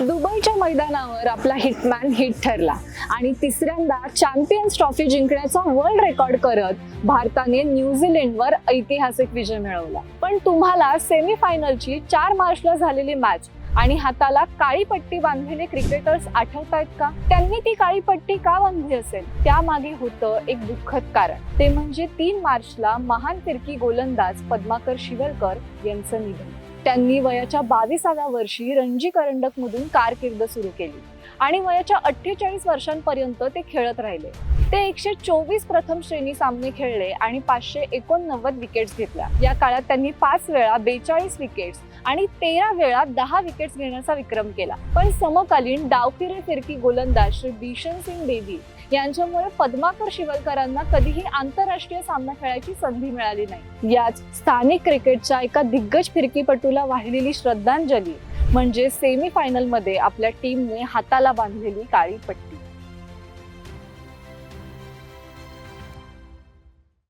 दुबईच्या मैदानावर आपला हिटमॅन हिट ठरला. आणि तिसऱ्यांदा चॅम्पियन्स ट्रॉफी जिंकण्याचा वर्ल्ड रेकॉर्ड करत भारताने न्यूझीलंडवर ऐतिहासिक विजय मिळवला. पण तुम्हाला सेमीफायनलची चार मार्चला झालेली मॅच आणि हाताला काळी पट्टी बांधलेले क्रिकेटर्स आठवतायत का? त्यांनी ती काळी पट्टी का बांधली असेल? त्यामागे होतं एक दुःखद कारण. ते म्हणजे तीन मार्चला महान फिरकी गोलंदाज पद्माकर शिवलकर यांचं निधन. त्यांनी वयाच्या बावीसाव्या वर्षी रणजी करंडक मधून कारकीर्द सुरू केली. आणि वयाच्या अठ्ठेचाळीस वर्षांपर्यंत ते खेळत राहिले. ते एकशे चोवीस प्रथम श्रेणी सामने खेळले आणि पाचशे एकोणनव्वद विकेट्स घेतल्या. या काळात त्यांनी पाच वेळा बेचाळीस विकेट्स आणि तेरा वेळा दहा विकेट्स घेण्याचा विक्रम केला. पण समकालीन डावखिरे फिरकी गोलंदाज श्री बिशन सिंग बेदी यांच्यामुळे पद्माकर शिवलकरांना कधीही आंतरराष्ट्रीय सामना खेळायची संधी मिळाली नाही. याच स्थानिक क्रिकेटच्या एका दिग्गज फिरकीपटूला वाहिलेली श्रद्धांजली म्हणजे सेमीफायनलमध्ये आपल्या टीमने हाताला बांधलेली काळी पट्टी.